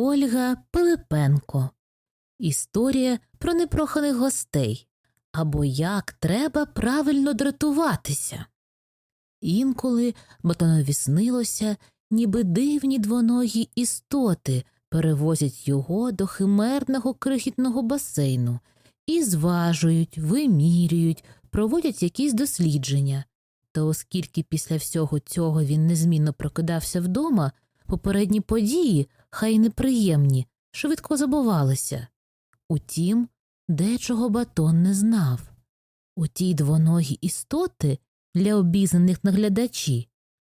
Ольга Пилипенко. Історія про непроханих гостей або як треба правильно дратуватися. Інколи Батонові снилося, ніби дивні двоногі істоти перевозять його до химерного крихітного басейну і зважують, вимірюють, проводять якісь дослідження. Та оскільки після всього цього він незмінно прокидався вдома, попередні події, хай неприємні, швидко забувалися. Утім, дечого батон не знав. У тій двоногі істоти для обізнаних наглядачі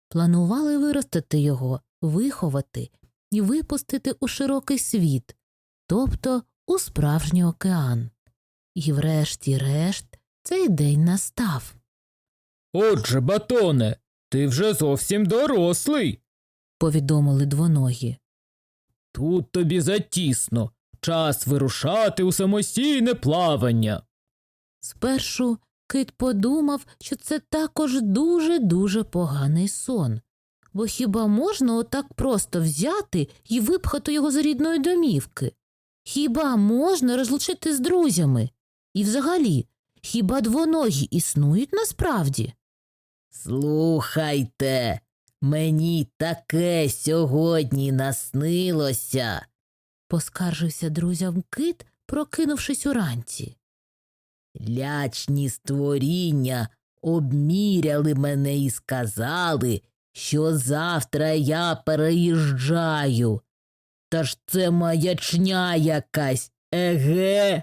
планували виростити його, виховати і випустити у широкий світ, тобто у справжній океан. І врешті-решт цей день настав. Отже, батоне, ти вже зовсім дорослий. Повідомили двоногі. Тут тобі затісно. Час вирушати у самостійне плавання. Спершу кит подумав, що це також дуже-дуже поганий сон, бо хіба можна отак просто взяти і випхати його з рідної домівки? Хіба можна розлучити з друзями? І взагалі, хіба двоногі існують насправді? Слухайте, мені таке сьогодні наснилося. поскаржився друзям кит, прокинувшись уранці. Лячні створіння обміряли мене і сказали, що завтра я переїжджаю. Та ж це маячня якась, еге.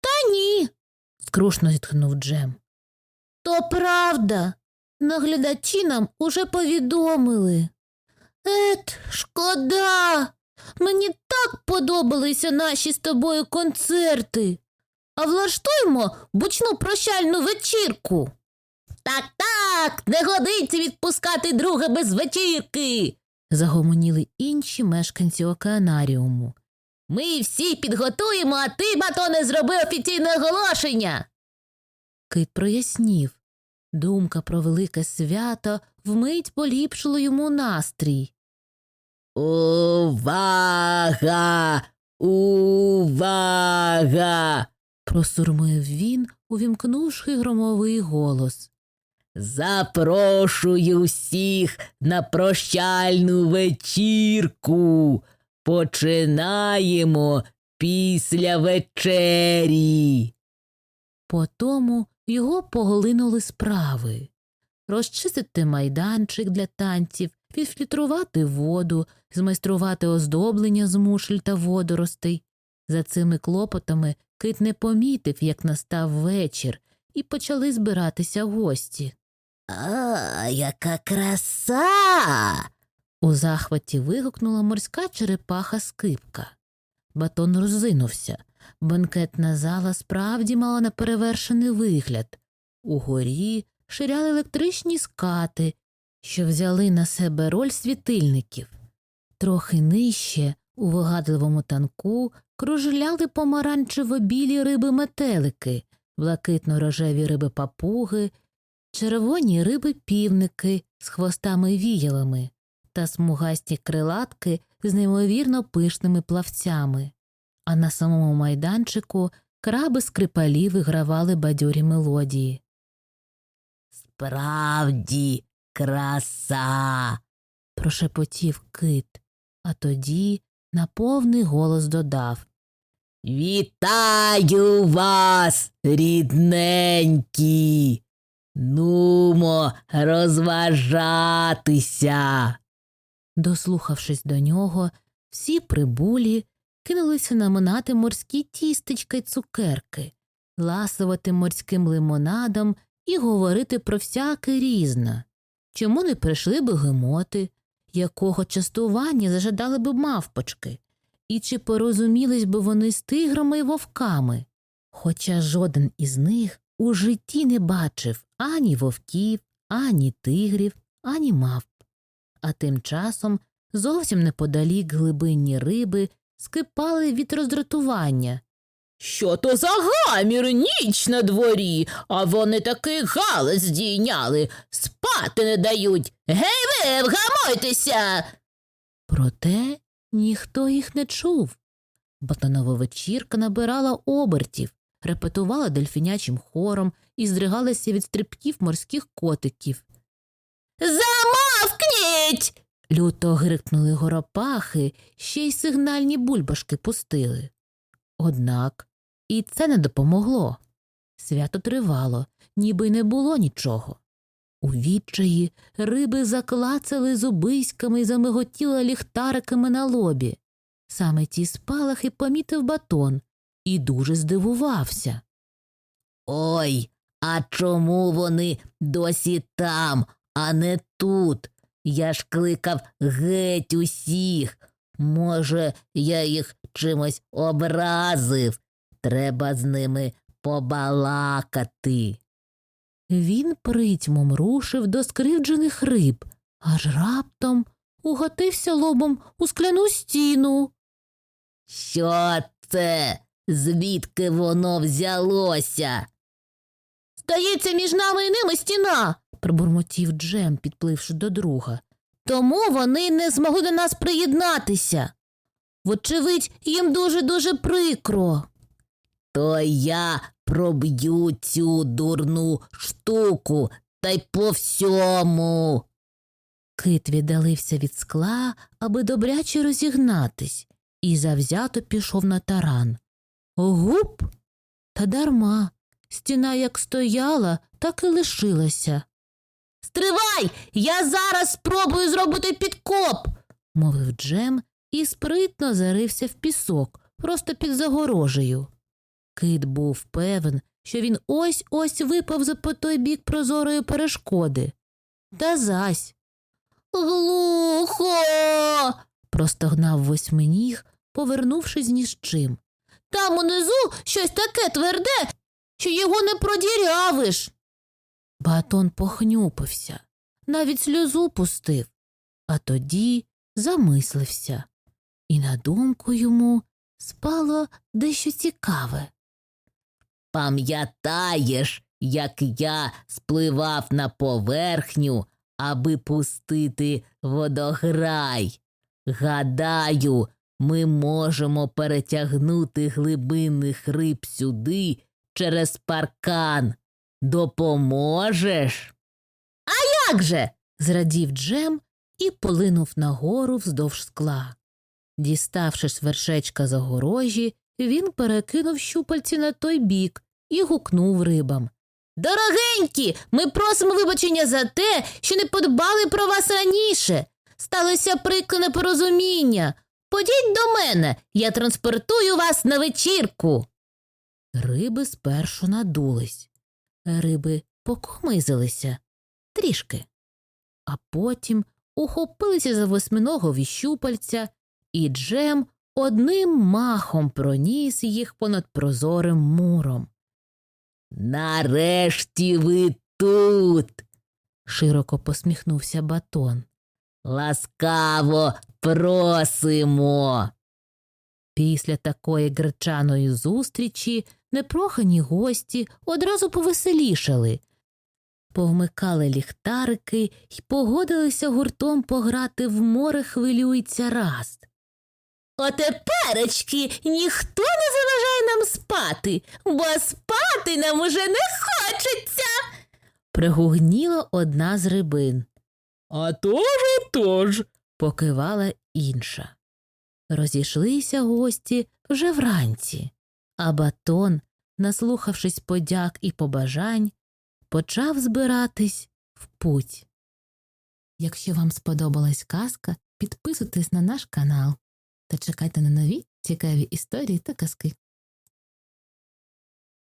Та ні. скрушно зітхнув Джем. То правда. Наглядачі нам уже повідомили. Ет, шкода. Мені так подобалися наші з тобою концерти. А влаштуємо бучну прощальну вечірку. Так, так, не годиться відпускати друга без вечірки. загомоніли інші мешканці океанаріуму. Ми всі підготуємо, а ти, батоне, зроби офіційне оголошення. Кит прояснів. Думка про велике свято вмить поліпшило йому настрій. Увага! Увага! Просурмив він, увімкнувши громовий голос. Запрошую всіх на прощальну вечірку. Починаємо після вечері. Потому його поглинули справи розчистити майданчик для танців, відфільтрувати воду, змайструвати оздоблення з мушль та водоростей. За цими клопотами кит не помітив, як настав вечір, і почали збиратися гості. А, яка краса! У захваті вигукнула морська черепаха скипка. Батон роззинувся. Бенкетна зала справді мала неперевершений вигляд. Угорі ширяли електричні скати, що взяли на себе роль світильників. Трохи нижче, у вигадливому танку, кружляли помаранчево-білі риби-метелики, блакитно-рожеві риби-папуги, червоні риби-півники з хвостами-віялами та смугасті крилатки з неймовірно пишними плавцями. А на самому майданчику краби скрипалі вигравали бадьорі мелодії. Справді краса. прошепотів кит, а тоді на повний голос додав Вітаю вас, рідненькі. Нумо розважатися. Дослухавшись до нього, всі прибулі кинулися наминати морські тістечка й цукерки, ласувати морським лимонадом і говорити про всяке різне. Чому не прийшли би гемоти, якого частування зажадали б мавпочки, і чи порозумілись би вони з тиграми й вовками, хоча жоден із них у житті не бачив ані вовків, ані тигрів, ані мавп. А тим часом зовсім неподалік глибинні риби скипали від роздратування. Що то за гамір ніч на дворі, а вони такий галас здійняли, спати не дають. Гей ви, вгамуйтеся. Проте ніхто їх не чув. Батонова вечірка набирала обертів, репетувала дельфінячим хором і здригалася від стрибків морських котиків. Замовкніть. Люто грикнули горопахи, ще й сигнальні бульбашки пустили. Однак і це не допомогло. Свято тривало, ніби й не було нічого. У відчаї риби заклацали зубиськами й замиготіли ліхтариками на лобі. Саме ті спалахи помітив батон і дуже здивувався. Ой, а чому вони досі там, а не тут? Я ж кликав геть усіх. Може, я їх чимось образив. Треба з ними побалакати. Він притьмом рушив до скривджених риб, аж раптом уготився лобом у скляну стіну. Що це? Звідки воно взялося? Здається, між нами і ними стіна, пробурмотів Джем, підпливши до друга. Тому вони не змогли до нас приєднатися. Вочевидь, їм дуже дуже прикро. То я проб'ю цю дурну штуку та й по всьому. Кит віддалився від скла, аби добряче розігнатись, і завзято пішов на таран. Гуп! Та дарма. Стіна як стояла, так і лишилася. Стривай! Я зараз спробую зробити підкоп, мовив Джем і спритно зарився в пісок, просто під загорожею. Кит був певен, що він ось ось випав по той бік прозорої перешкоди. Та зась. Глухо. простогнав восьминіг, повернувшись ні з чим. Там унизу щось таке тверде, що його не продірявиш. Батон похнюпився, навіть сльозу пустив, а тоді замислився, і на думку йому спало дещо цікаве. Пам'ятаєш, як я спливав на поверхню, аби пустити водограй? Гадаю, ми можемо перетягнути глибинних риб сюди через паркан. Допоможеш? А Як же? зрадів Джем і полинув нагору вздовж скла. Діставши з вершечка загорожі, він перекинув щупальці на той бік і гукнув рибам. Дорогенькі, ми просимо вибачення за те, що не подбали про вас раніше. Сталося прикре непорозуміння. Подіть до мене, я транспортую вас на вечірку. Риби спершу надулись. Риби покомизилися трішки, а потім ухопилися за восьминогові щупальця, і Джем одним махом проніс їх понад прозорим муром. Нарешті ви тут. Широко посміхнувся батон. Ласкаво просимо. Після такої гречаної зустрічі непрохані гості одразу повеселішали, повмикали ліхтарики й погодилися гуртом пограти в море хвилюється раз. Отеперечки ніхто не заважає нам спати, бо спати нам уже не хочеться. пригугніла одна з рибин. А тож, а тож. покивала інша. Розійшлися гості вже вранці, а батон, наслухавшись подяк і побажань, почав збиратись в путь. Якщо вам сподобалась казка, підписуйтесь на наш канал та чекайте на нові цікаві історії та казки.